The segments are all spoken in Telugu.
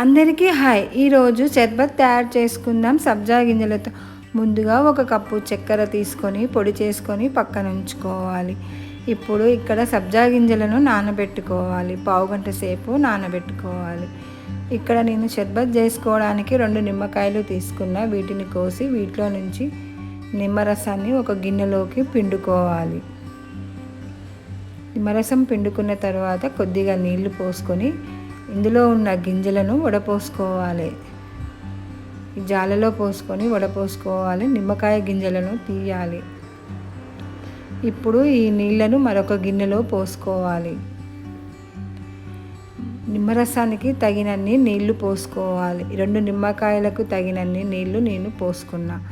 అందరికీ హాయ్. ఈరోజు షర్బత్ తయారు చేసుకుందాం సబ్జా గింజలతో. ముందుగా ఒక కప్పు చక్కెర తీసుకొని పొడి చేసుకొని పక్కన ఉంచుకోవాలి. ఇప్పుడు ఇక్కడ సబ్జా గింజలను నానబెట్టుకోవాలి. పావు గంట సేపు నానబెట్టుకోవాలి. ఇక్కడ నేను షర్బత్ చేసుకోవడానికి రెండు నిమ్మకాయలు తీసుకున్న వీటిని కోసి వీటిలో నుంచి నిమ్మరసాన్ని ఒక గిన్నెలోకి పిండుకోవాలి. నిమ్మరసం పిండుకున్న తర్వాత కొద్దిగా నీళ్ళు పోసుకొని ఇందులో ఉన్న గింజలను వడపోసుకోవాలి. ఈ జాలలో పోసుకొని వడపోసుకోవాలి. నిమ్మకాయ గింజలను తీయాలి. ఇప్పుడు ఈ నీళ్ళను మరొక గిన్నెలో పోసుకోవాలి. నిమ్మరసానికి తగినన్ని నీళ్ళు పోసుకోవాలి. రెండు నిమ్మకాయలకు తగినన్ని నీళ్ళు నేను పోసుకున్నా.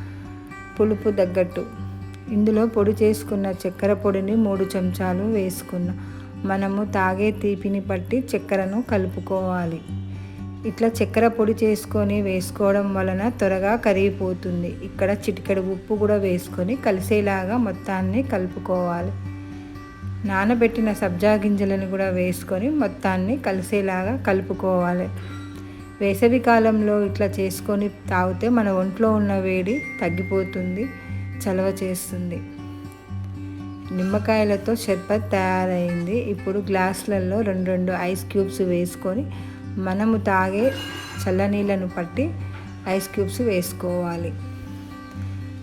పులుపు తగ్గట్టు. ఇందులో పొడి చేసుకున్న చక్కెర పొడిని మూడు చెంచాలు వేసుకున్న. మనము తాగే తీపిని బట్టి చక్కెరను కలుపుకోవాలి. ఇట్లా చక్కెర పొడి చేసుకొని వేసుకోవడం వలన త్వరగా కరిగిపోతుంది. ఇక్కడ చిటికెడు ఉప్పు కూడా వేసుకొని కలిసేలాగా మొత్తాన్ని కలుపుకోవాలి. నానబెట్టిన సబ్జా గింజలను కూడా వేసుకొని మొత్తాన్ని కలిసేలాగా కలుపుకోవాలి. వేసవి కాలంలో ఇట్లా చేసుకొని తాగితే మన ఒంట్లో ఉన్న వేడి తగ్గిపోతుంది చలవ చేస్తుంది. నిమ్మకాయలతో షర్బత్ తయారైంది. ఇప్పుడు గ్లాసులలో రెండు రెండు ఐస్ క్యూబ్స్ వేసుకొని మనము తాగే చల్లనీళ్ళను పట్టి ఐస్ క్యూబ్స్ వేసుకోవాలి.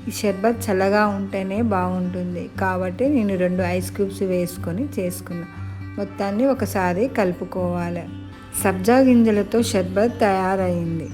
ఈ షర్బత్ చల్లగా ఉంటేనే బాగుంటుంది. కాబట్టి నేను రెండు ఐస్ క్యూబ్స్ వేసుకొని చేసుకున్నా. మొత్తాన్ని ఒకసారి కలుపుకోవాలి. సబ్జా గింజలతో షర్బత్ తయారైంది.